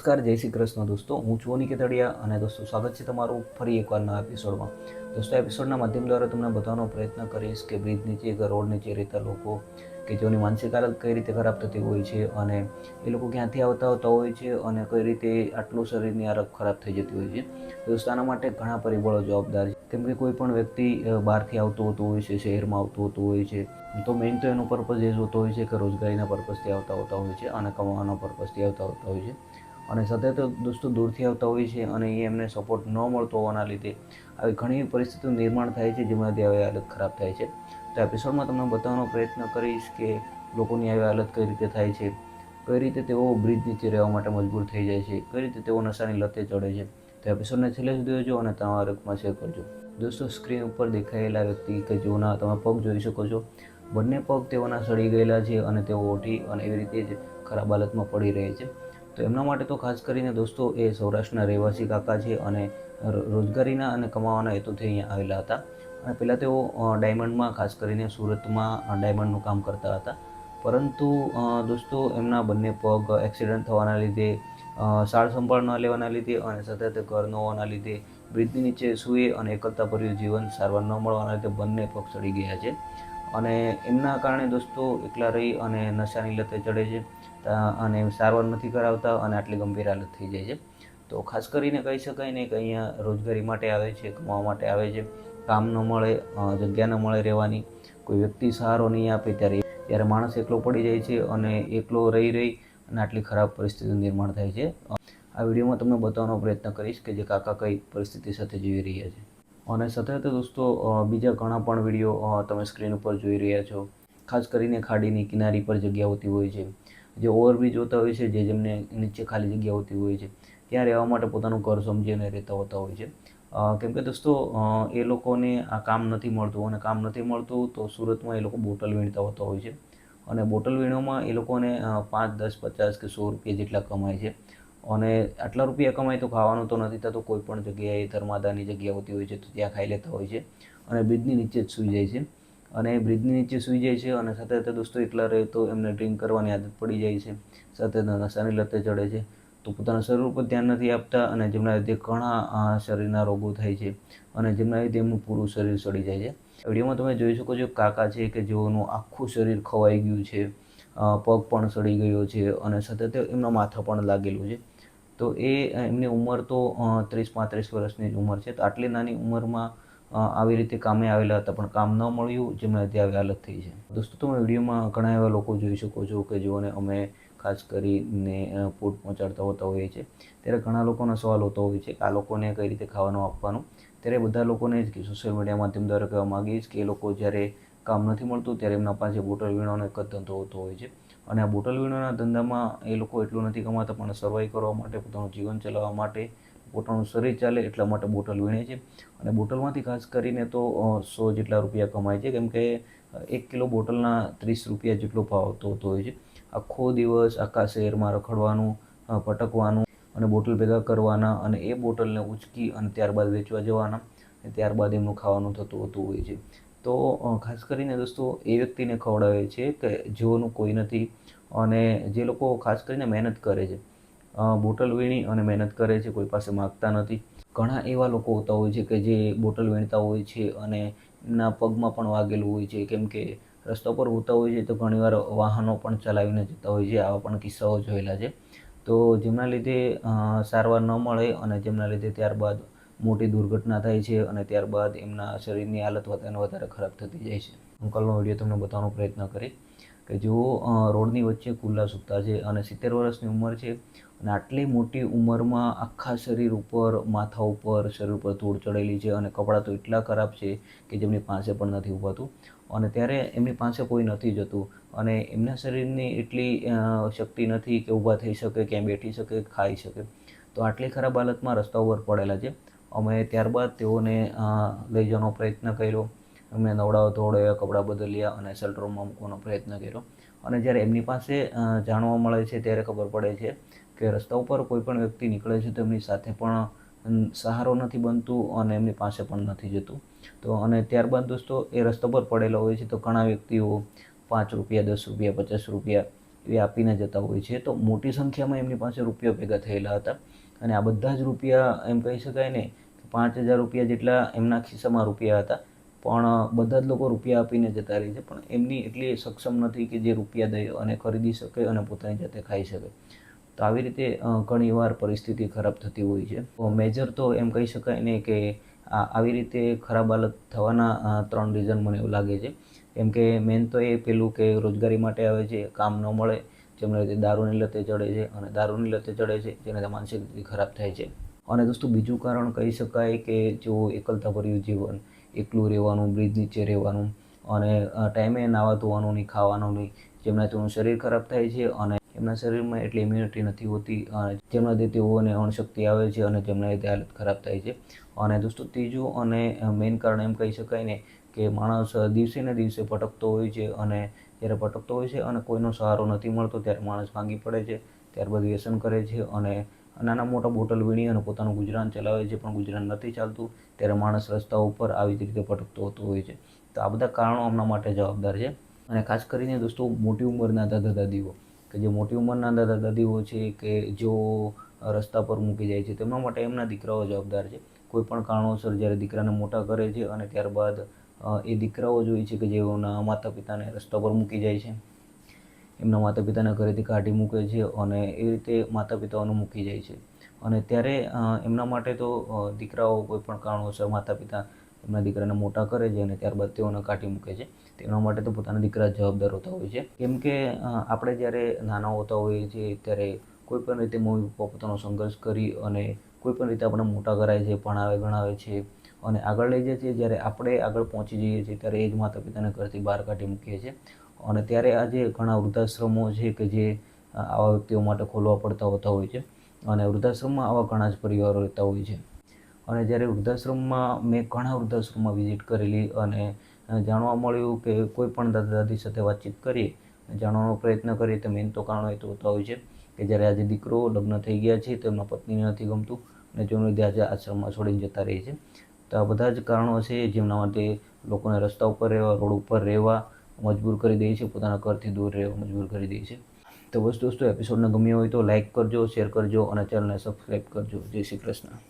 નમસ્કાર, જય શ્રી કૃષ્ણ. દોસ્તો, હું છું અનિકેત અને દોસ્તો, સ્વાગત છે તમારું ફરી એકવાર નવા એપિસોડમાં દોસ્તો એપિસોડના માધ્યમ દ્વારા તમને બતાવવાનો પ્રયત્ન કરીશ કે બ્રિજ નીચે કે રોડ નીચે રહેતા લોકો કે જેઓની માનસિક હાલત કઈ રીતે ખરાબ થતી હોય છે અને એ લોકો ક્યાંથી આવતા આવતા હોય છે અને કઈ રીતે આટલું શરીરની હાલત ખરાબ થઈ જતી હોય છે. દોસ્તો, આના માટે ઘણા પરિબળો જવાબદાર છે. કેમ કે કોઈ પણ વ્યક્તિ બહારથી આવતું હોતું હોય છે, શહેરમાં આવતું હોતું હોય છે, તો મેઇન તો એનો પર્પઝ એ જ હોતો હોય છે કે રોજગારીના પર્પઝથી આવતા હોતા હોય છે અને કમાવાના પર્પઝથી આવતા હોતા હોય છે. અને સતત દોસ્તો દૂરથી આવતા હોય છે અને એ એમને સપોર્ટ ન મળતો હોવાના લીધે આવી ઘણી પરિસ્થિતિનું નિર્માણ થાય છે જેમાંથી આવી હાલત ખરાબ થાય છે. તો એપિસોડમાં તમને બતાવવાનો પ્રયત્ન કરીશ કે લોકોની આવી હાલત કઈ રીતે થાય છે, કઈ રીતે તેઓ બ્રિજ નીચે રહેવા માટે મજબૂર થઈ જાય છે, કઈ રીતે તેઓ નશાની લતે ચડે છે. તો એપિસોડને છેલ્લે સુધી જોજો અને તમારા વર્ગમાં શેર કરજો. દોસ્તો સ્ક્રીન ઉપર દેખાયેલા વ્યક્તિ કે જેઓના તમે પગ જોઈ શકો છો, બંને પગ તેઓના સડી ગયેલા છે અને તેઓ ઓઠી અને એવી રીતે જ ખરાબ હાલતમાં પડી રહે છે. તો એમના માટે તો ખાસ કરીને દોસ્તો એ સૌરાષ્ટ્રના રહેવાસી કાકા છે અને રોજગારીના અને કમાવાના હેતુથી અહીંયા આવેલા હતા. અને પહેલાં તેઓ ડાયમંડમાં ખાસ કરીને સુરતમાં ડાયમંડનું કામ કરતા હતા. પરંતુ દોસ્તો એમના બંને પગ એક્સિડન્ટ થવાના લીધે સાળ સંભાળ ન લેવાના લીધે અને સતત ઘર ન હોવાના લીધે બ્રિજની નીચે સૂએ અને એકલતાભર્યું જીવન સારવાર ન મળવાના લીધે બંને પગ ચડી ગયા છે. અને એમના કારણે દોસ્તો એકલા રહી અને નશાની લતે ચડે છે અને સારવાર નથી કરાવતા અને આટલી ગંભીર હાલત થઈ જાય છે. તો ખાસ કરીને કહી શકાય ને કે અહીંયા રોજગારી માટે આવે છે, કમાવા માટે આવે છે. કામ ન મળે જગ્યા ન મળે રહેવાની. કોઈ વ્યક્તિ સહારો નહીં આપે ત્યારે ત્યારે માણસ એકલો પડી જાય છે અને એકલો રહી રહી અને આટલી ખરાબ પરિસ્થિતિનું નિર્માણ થાય છે. આ વિડીયોમાં તમને બતાવવાનો પ્રયત્ન કરીશ કે જે કાકા કઈ પરિસ્થિતિ સાથે જીવી રહ્યા છે. અને સાથે સાથે દોસ્તો બીજા ઘણા પણ વીડિયો તમે સ્ક્રીન ઉપર જોઈ રહ્યા છો. ખાસ કરીને ખાડીની કિનારી પર જગ્યા હોતી હોય છે. જે ઓવરબ્રિજ હોતા હોય છે, જે જેમને નીચે ખાલી જગ્યા હોતી હોય છે, ત્યાં રહેવા માટે પોતાનું ઘર સમજીને રહેતા હોતા હોય છે. કેમ કે દોસ્તો એ લોકોને આ કામ નથી મળતું અને કામ નથી મળતું તો સુરતમાં એ લોકો બોટલ વીણતા હોતા હોય છે. અને બોટલ વીણવામાં એ લોકોને પાંચ, દસ, પચાસ કે સો રૂપિયા જેટલા કમાય છે. અને આટલા રૂપિયા કમાય તો ખાવાનું તો નથી થતું કોઈ પણ જગ્યાએ ધર્માદાની જગ્યા હોતી હોય છે તો ત્યાં ખાઈ લેતા હોય છે અને બ્રિજની નીચે જ સૂઈ જાય છે. અને બ્રિજની નીચે સૂઈ જાય છે અને સાથે સાથે દોસ્તો એકલા રહે તો એમને ડ્રિંક કરવાની આદત પડી જાય છે. સાથે નશાની લતે ચડે છે. તો પોતાના શરીર ઉપર ધ્યાન નથી આપતા અને જેમના લીધે ઘણા શરીરના રોગો થાય છે અને જેમના લીધે એમનું પૂરું શરીર સડી જાય છે. વિડીયોમાં તમે જોઈ શકો છો કાકા છે કે જેઓનું આખું શરીર ખવાઈ ગયું છે પગ પણ સડી ગયો છે અને સતત એમના માથા પણ લાગેલું છે. તો એ એમની ઉંમર તો ત્રીસ પાંત્રીસ વર્ષની જ ઉંમર છે. તો આટલી નાની ઉંમરમાં આવી રીતે કામે આવેલા હતા, પણ કામ ન મળ્યું, જેમણે અત્યારે હાલત થઈ છે. દોસ્તો, તમે વિડીયોમાં ઘણા એવા લોકો જોઈ શકો છો કે જેઓને અમે ખાસ કરીને ફૂડ પહોંચાડતા હોતા હોઈએ છીએ. ત્યારે ઘણા લોકોનો સવાલ હોતો હોય છે કે આ લોકોને કઈ રીતે ખાવાનું આપવાનું? ત્યારે બધા લોકોને જ કે સોશિયલ મીડિયા માધ્યમ દ્વારા કહેવા માગીશ કે એ લોકો જ્યારે કામ નથી મળતું, ત્યારે એમના પાસે બોટલ વીણોનો એક જ ધંધો હોતો હોય છે. અને આ બોટલ વીણવાના ધંધામાં એ લોકો એટલું નથી કમાતા, પણ સર્વાઈવ કરવા માટે, પોતાનું જીવન ચલાવવા માટે, પોતાનું શરીર ચાલે એટલા માટે બોટલ વીણે છે. અને બોટલમાંથી ખાસ કરીને તો સો જેટલા રૂપિયા કમાય છે. કેમ કે, એક કિલો બોટલના ત્રીસ રૂપિયા જેટલો ભાવ આવતો હોતો હોય છે. આખો દિવસ આખા શહેરમાં રખડવાનું પટકવાનું અને બોટલ ભેગા કરવાના અને એ બોટલને ઉચકી અને ત્યારબાદ વેચવા જવાના. ત્યારબાદ એમનું ખાવાનું થતું હોતું હોય છે. તો ખાસ કરીને દોસ્તો, એ વ્યક્તિને ખવડાવે છે કે જેઓનું કોઈ નથી અને જે લોકો ખાસ કરીને મહેનત કરે છે. બોટલ વીણી અને મહેનત કરે છે, કોઈ પાસે માગતા નથી. ઘણા એવા લોકો હોતા હોય છે કે જે બોટલ વીણતા હોય છે અને એમના પગમાં પણ વાગેલું હોય છે. કેમ કે રસ્તા પર હોતા હોય છે તો ઘણીવાર વાહનો પણ ચલાવીને જતા હોય છે, આવા પણ કિસ્સાઓ જોયેલા છે. તો જેમના લીધે સારવાર ન મળે અને જેમના લીધે ત્યારબાદ મોટી દુર્ઘટના થાય છે અને ત્યારબાદ એમના શરીરની હાલત વધારે વધારે ખરાબ થતી જાય છે. હું કાલનો વીડિયો તમને બતાવવાનો પ્રયત્ન કરી કે જેઓ રોડની વચ્ચે ખુલ્લા સૂતા છે અને સિત્તેર વર્ષની ઉંમર છે અને આટલી મોટી ઉંમરમાં આખા શરીર ઉપર, માથા ઉપર, શરીર ઉપર ધૂળ ચડેલી છે અને કપડાં તો એટલા ખરાબ છે કે જેમની પાસે પણ નથી ઊભાતું અને ત્યારે એમની પાસે કોઈ નથી જતું અને એમના શરીરની એટલી શક્તિ નથી કે ઊભા થઈ શકે, ક્યાંય બેઠી શકે, ખાઈ શકે. તો આટલી ખરાબ હાલતમાં રસ્તા ઉપર પડેલા છે. અમે ત્યારબાદ તેઓને લઈ જવાનો પ્રયત્ન કર્યો. અમે નવડાવ ધોવડાવ્યા, કપડાં બદલ્યા અને શેલ્ટરમાં મૂકવાનો પ્રયત્ન કર્યો. અને જ્યારે એમની પાસે જાણવા મળે છે ત્યારે ખબર પડે છે કે રસ્તા ઉપર કોઈ પણ વ્યક્તિ નીકળે છે તો એમની સાથે પણ સહારો નથી બનતું અને એમની પાસે પણ નથી જતું. તો અને ત્યારબાદ દોસ્તો, એ રસ્તા પર પડેલા હોય છે તો ઘણા વ્યક્તિઓ પાંચ રૂપિયા, દસ રૂપિયા, પચાસ રૂપિયા એ આપીને જતા હોય છે. તો મોટી સંખ્યામાં એમની પાસે રૂપિયા ભેગા થયેલા હતા. અને આ બધા જ રૂપિયા એમ કહી શકાય ને પાંચ હજાર રૂપિયા જેટલા એમના ખિસ્સામાં રૂપિયા હતા. પણ બધા જ લોકો રૂપિયા આપીને જતા રહે છે. પણ એમની એટલી સક્ષમ નથી કે જે રૂપિયા દઈ અને ખરીદી શકે અને પોતાની જાતે ખાઈ શકે. તો આવી રીતે ઘણીવાર પરિસ્થિતિ ખરાબ થતી હોય છે. મેજર તો એમ કહી શકાય ને કે આવી રીતે ખરાબ હાલત થવાના ત્રણ રીઝન મને એવું લાગે છે. કેમ કે મેન તો એ પેલું કે રોજગારી માટે આવે છે, કામ ન મળે જેમને લીધે દારૂની લતે ચડે છે અને દારૂની લતે ચડે છે જેને માનસિક ખરાબ થાય છે. અને દોસ્તો, બીજું કારણ કહી શકાય કે જો એકલતાભર્યું જીવન, એકલું રહેવાનું, બ્રિજ નીચે રહેવાનું અને ટાઈમે નાવા ધોવાનું નહીં, ખાવાનું નહીં જેમનાથી તેનું શરીર ખરાબ થાય છે અને એમના શરીરમાં એટલી ઇમ્યુનિટી નથી હોતી અને જેમના લીધે તેઓને અણશક્તિ આવે છે અને જેમના લીધે હાલત ખરાબ થાય છે. અને દોસ્તો, ત્રીજું અને મેઇન કારણ એમ કહી શકાય ને કે માણસ દિવસે ને દિવસે ભટકતો હોય છે અને જ્યારે ભટકતો હોય છે અને કોઈનો સહારો નથી મળતો ત્યારે માણસ ભાંગી પડે છે ત્યારબાદ વ્યસન કરે છે અને નાના મોટા બોટલ વીણી અને પોતાનું ગુજરાન ચલાવે છે, પણ ગુજરાન નથી ચાલતું, ત્યારે માણસ રસ્તા ઉપર આવી જ રીતે ભટકતો હોતો હોય છે. તો આ બધા કારણો હમણાં માટે જવાબદાર છે. અને ખાસ કરીને દોસ્તો, મોટી ઉંમરના દાદા દાદીઓ, કે જે મોટી ઉંમરના દાદા દાદીઓ છે કે જેઓ રસ્તા પર મૂકી જાય છે, તેમના માટે એમના દીકરાઓ જવાબદાર છે. કોઈ પણ કારણોસર જ્યારે દીકરાને મોટા કરે છે અને ત્યારબાદ એ દીકરાઓ જોઈએ છે કે જેઓના માતા પિતાને રસ્તા પર મૂકી જાય છે. એમના માતા પિતાના ઘરેથી કાઢી મૂકે છે અને એ રીતે માતા પિતાઓને મૂકી જાય છે. અને ત્યારે એમના માટે તો દીકરાઓ કોઈ પણ કારણોસર માતા પિતા એમના દીકરાને મોટા કરે છે અને ત્યારબાદ તેઓને કાઢી મૂકે છે. તેમના માટે તો પોતાના દીકરા જવાબદાર હોતા હોય છે. કેમ કે આપણે જ્યારે નાના હોતા હોઈએ છીએ ત્યારે કોઈ પણ રીતે મમ્મી પપ્પા પોતાનો સંઘર્ષ કરી અને કોઈ પણ રીતે આપણે મોટા કરાય છે, ભણાવે, ગણાવે છે અને આગળ લઈ જઈએ છીએ, જ્યારે આપણે આગળ પહોંચી જઈએ છીએ, ત્યારે એ જ માતા પિતાને ઘરથી બહાર કાઢી મૂકીએ છીએ. અને ત્યારે આજે ઘણા વૃદ્ધાશ્રમો છે કે જે આવા વ્યક્તિઓ માટે ખોલવા પડતા હોતા હોય છે અને વૃદ્ધાશ્રમમાં આવા ઘણા જ પરિવારો રહેતા હોય છે. અને જ્યારે વૃદ્ધાશ્રમમાં મેં ઘણા વૃદ્ધાશ્રમમાં વિઝિટ કરેલી અને જાણવા મળ્યું કે કોઈ પણ દાદા દાદી સાથે વાતચીત કરીએ, જાણવાનો પ્રયત્ન કરીએ, તો મેન તો કારણો એ તો હોતા હોય છે કે જ્યારે આજે દીકરો લગ્ન થઈ ગયા છે, તો એમના પત્નીને નથી ગમતું અને જેનું લીધે આજે આશ્રમમાં છોડીને જતા રહે છે. તો આ બધા જ કારણો છે, જેમના માટે લોકોને રસ્તા ઉપર રહેવા, રોડ ઉપર રહેવા મજબૂર કરી દે છે, પોતાના ઘરથી દૂર રહેવા મજબૂર કરી દે છે. તો બસ દોસ્તો એપિસોડને ગમ્યો હોય તો લાઇક કરજો શેર કરજો અને ચેનલને સબસ્ક્રાઈબ કરજો. જય શ્રી કૃષ્ણ.